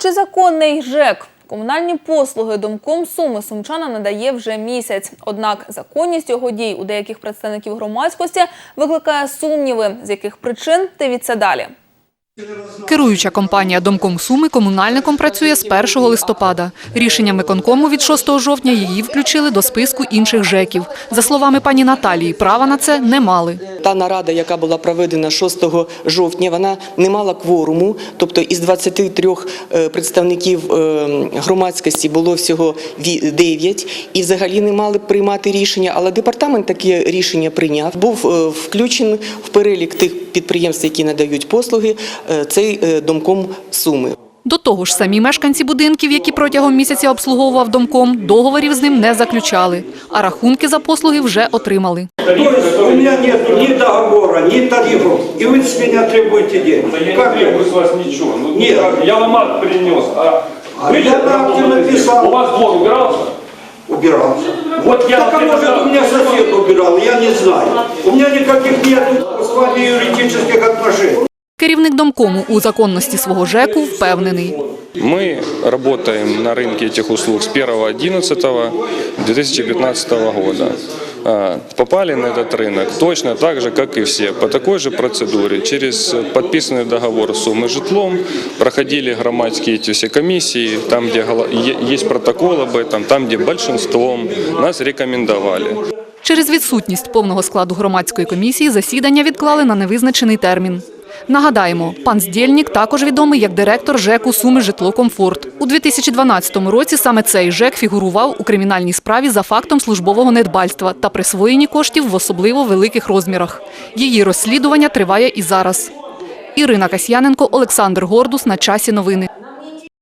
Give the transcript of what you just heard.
Чи законний ЖЕК? Комунальні послуги домком Суми сумчана надає вже місяць. Однак законність його дій у деяких представників громадськості викликає сумніви, з яких причин дивіться далі. Керуюча компанія «Домком Суми» комунальником працює з 1 листопада. Рішенням виконкому від 6 жовтня її включили до списку інших ЖЕКів. За словами пані Наталії, права на це не мали. Та нарада, яка була проведена 6 жовтня, вона не мала кворуму, тобто із 23 е, представників е, громадськості було всього 9, і взагалі не мали приймати рішення, але департамент таке рішення прийняв. Був е, включений в перелік тих підприємств, які надають послуги, цей е, домком Суми. До того ж, самі мешканці будинків, які протягом місяця обслуговував домком, договорів з ним не заключали, а рахунки за послуги вже отримали. То есть у меня нет ни договора, ни тарифов, и вы с меня требуете денег. Да я Как не требую это? с вас ничего. Ну, Нет. как, я вам акт принес. А, А вы я же на акте работаете. написал. У вас двор убирался? Убирался. Вот я Так а вам может предлагаю- у меня сосед убирал, я не знаю. У меня никаких нет с вами юридических отношений. Керівник домкому у законності свого ЖЕКу впевнений. Мы работаем на рынке этих услуг с 1.11.2015 года. А, Попали на этот рынок точно так же, как и все, по такой же процедуре. Через подписанный договор с суммой житлом проходили громадские эти все комиссии, там, где голо- е- есть протокол об этом, там, где большинством нас рекомендовали. Через відсутність повного складу громадської комісії засідання відклали на невизначений термін. Нагадаємо, пан Здєльнік також відомий як директор ЖЕКу «Суми Житло-Комфорт». У 2012 році саме цей ЖЕК фігурував у кримінальній справі за фактом службового недбальства та присвоєнні коштів в особливо великих розмірах. Її розслідування триває і зараз. Ірина Касьяненко, Олександр Гордус. На часі новини.